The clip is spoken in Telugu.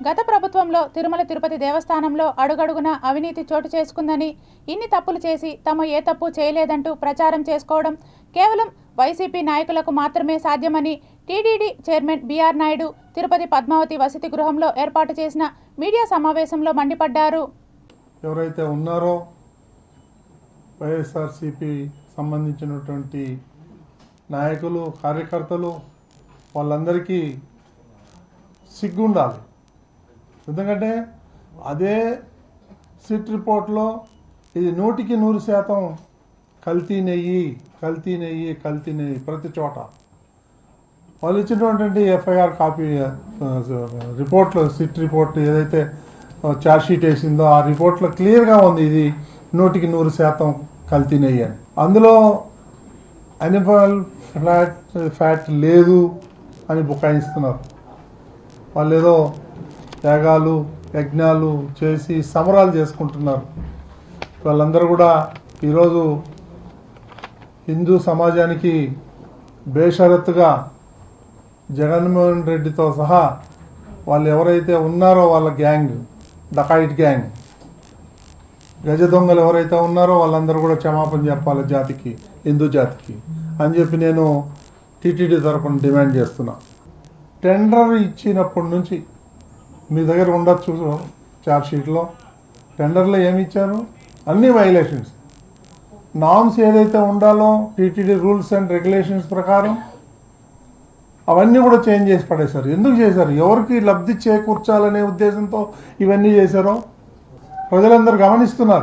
గత ప్రభుత్వంలో తిరుమల తిరుపతి దేవస్థానంలో అడుగడుగున అవినీతి చోటు చేసుకుందని ఇన్ని తప్పులు చేసి తమ ఏ తప్పు చేయలేదంటూ ప్రచారం చేసుకోవడం కేవలం వైసీపీ నాయకులకు మాత్రమే సాధ్యమని TTD chairman BR Naidu Tirupati Padmavati వసతి గృహంలో ఏర్పాటు చేసిన మీడియా సమావేశంలో మండిపడ్డారు. ఎవరైతే ఉన్నారో వైఎస్ఆర్సిపి సంబంధించినటువంటి నాయకులు కార్యకర్తలు వాళ్ళందరికీ సిగ్గుండాలి. ఎందుకంటే అదే సిట్ రిపోర్ట్లో ఇది నూటికి నూరు శాతం కల్తీ నెయ్యి కల్తీ నెయ్యి కల్తీ నెయ్యి ప్రతి చోట. వాళ్ళు ఇచ్చినటువంటి ఎఫ్ఐఆర్ కాపీ రిపోర్ట్లో సిట్ రిపోర్ట్ ఏదైతే ఛార్జ్ షీట్ వేసిందో ఆ రిపోర్ట్లో క్లియర్గా ఉంది ఇది నూటికి నూరు శాతం కల్తీ నెయ్యి అని. అందులో అనిమల్ ఫ్లాట్ ఫ్యాట్ లేదు అని బుకాయిస్తున్నారు. వాళ్ళు ఏదో త్యాగాలు యజ్ఞాలు చేసి సమరాలు చేసుకుంటున్నారు. వాళ్ళందరూ కూడా ఈరోజు హిందూ సమాజానికి బేషరత్తుగా జగన్మోహన్ రెడ్డితో సహా వాళ్ళు ఎవరైతే ఉన్నారో వాళ్ళ గ్యాంగ్ డకాయిట్ గ్యాంగ్ గజ దొంగలు ఎవరైతే ఉన్నారో వాళ్ళందరూ కూడా క్షమాపణ చెప్పాలి జాతికి హిందూ జాతికి అని చెప్పి నేను టీటీడీ తరపున డిమాండ్ చేస్తున్నా. టెండర్ ఇచ్చినప్పటి నుంచి మీ దగ్గర ఉండొచ్చు చార్జ్ షీట్లో. టెండర్లో ఏమి ఇచ్చారు? అన్ని వైలేషన్స్ నామ్స్ ఏదైతే ఉండాలో టీటీడీ రూల్స్ అండ్ రెగ్యులేషన్స్ ప్రకారం అవన్నీ కూడా చేంజ్ చేసి పడేశారు. ఎందుకు చేశారు? ఎవరికి లబ్ధి చేకూర్చాలనే ఉద్దేశంతో ఇవన్నీ చేశారో ప్రజలందరూ గమనిస్తున్నారు.